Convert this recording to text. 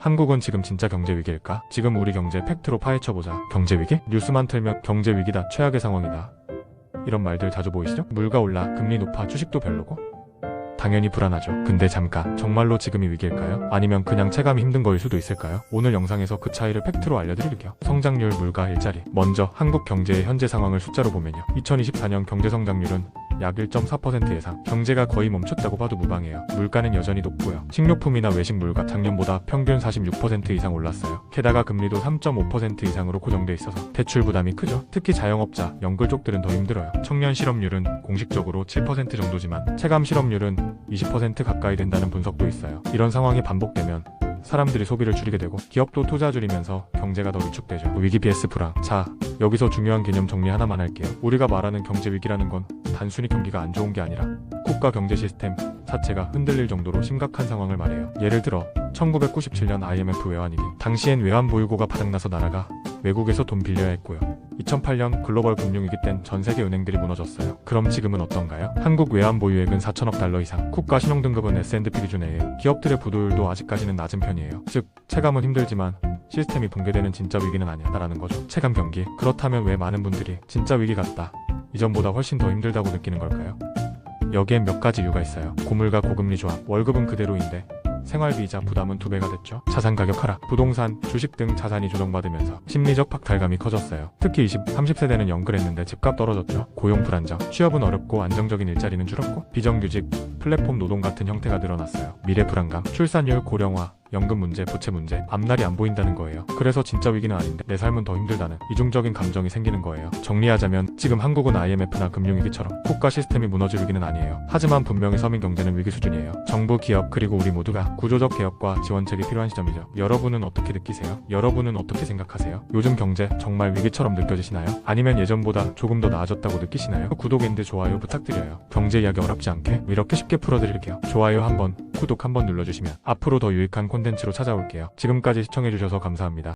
한국은 지금 진짜 경제 위기일까? 지금 우리 경제 팩트로 파헤쳐보자. 경제 위기? 뉴스만 틀면 경제 위기다, 최악의 상황이다. 이런 말들 자주 보이시죠? 물가 올라, 금리 높아, 주식도 별로고? 당연히 불안하죠. 근데 잠깐, 정말로 지금이 위기일까요? 아니면 그냥 체감이 힘든 거일 수도 있을까요? 오늘 영상에서 그 차이를 팩트로 알려드릴게요. 성장률, 물가, 일자리. 먼저 한국 경제의 현재 상황을 숫자로 보면요. 2024년 경제 성장률은 약 1.4% 예상. 경제가 거의 멈췄다고 봐도 무방해요. 물가는 여전히 높고요. 식료품이나 외식 물가 작년보다 평균 46% 이상 올랐어요. 게다가 금리도 3.5% 이상으로 고정돼 있어서 대출 부담이 크죠. 특히 자영업자, 연글 쪽들은 더 힘들어요. 청년 실업률은 공식적으로 7% 정도지만 체감 실업률은 20% 가까이 된다는 분석도 있어요. 이런 상황이 반복되면 사람들이 소비를 줄이게 되고 기업도 투자 줄이면서 경제가 더 위축되죠. 위기 vs 불황. 자, 여기서 중요한 개념 정리 하나만 할게요. 우리가 말하는 경제 위기라는 건 단순히 경기가 안 좋은 게 아니라 국가 경제 시스템 자체가 흔들릴 정도로 심각한 상황을 말해요. 예를 들어 1997년 IMF 외환위기. 당시엔 외환 보유고가 바닥나서 나라가 외국에서 돈 빌려야 했고요. 2008년 글로벌 금융위기 땐 전 세계 은행들이 무너졌어요. 그럼 지금은 어떤가요? 한국 외환 보유액은 4천억 달러 이상, 국가 신용등급은 S&P 기준 내에 기업들의 부도율도 아직까지는 낮은 편이에요. 즉, 체감은 힘들지만 시스템이 붕괴되는 진짜 위기는 아니다라는 거죠. 체감 경기. 그렇다면 왜 많은 분들이 진짜 위기 같다. 이전보다 훨씬 더 힘들다고 느끼는 걸까요? 여기엔 몇 가지 이유가 있어요. 고물가 고금리 조합, 월급은 그대로인데 생활비 이자 부담은 두 배가 됐죠. 자산 가격 하락, 부동산, 주식 등 자산이 조정받으면서 심리적 박탈감이 커졌어요. 특히 20, 30세대는 영끌했는데 집값 떨어졌죠. 고용 불안정, 취업은 어렵고 안정적인 일자리는 줄었고 비정규직, 플랫폼 노동 같은 형태가 늘어났어요. 미래 불안감, 출산율 고령화, 연금 문제, 부채 문제, 앞날이 안 보인다는 거예요. 그래서 진짜 위기는 아닌데 내 삶은 더 힘들다는 이중적인 감정이 생기는 거예요. 정리하자면 지금 한국은 IMF나 금융위기처럼 국가 시스템이 무너질 위기는 아니에요. 하지만 분명히 서민 경제는 위기 수준이에요. 정부, 기업 그리고 우리 모두가 구조적 개혁과 지원책이 필요한 시점이죠. 여러분은 어떻게 느끼세요? 여러분은 어떻게 생각하세요? 요즘 경제 정말 위기처럼 느껴지시나요? 아니면 예전보다 조금 더 나아졌다고 느끼시나요? 구독인데 좋아요 부탁드려요. 경제 이야기 어렵지 않게 이렇게 쉽게 풀어드릴게요. 좋아요 한번, 구독 한번 눌러주시면 앞으로 더 유익한 콘텐츠로 찾아올게요. 지금까지 시청해주셔서 감사합니다.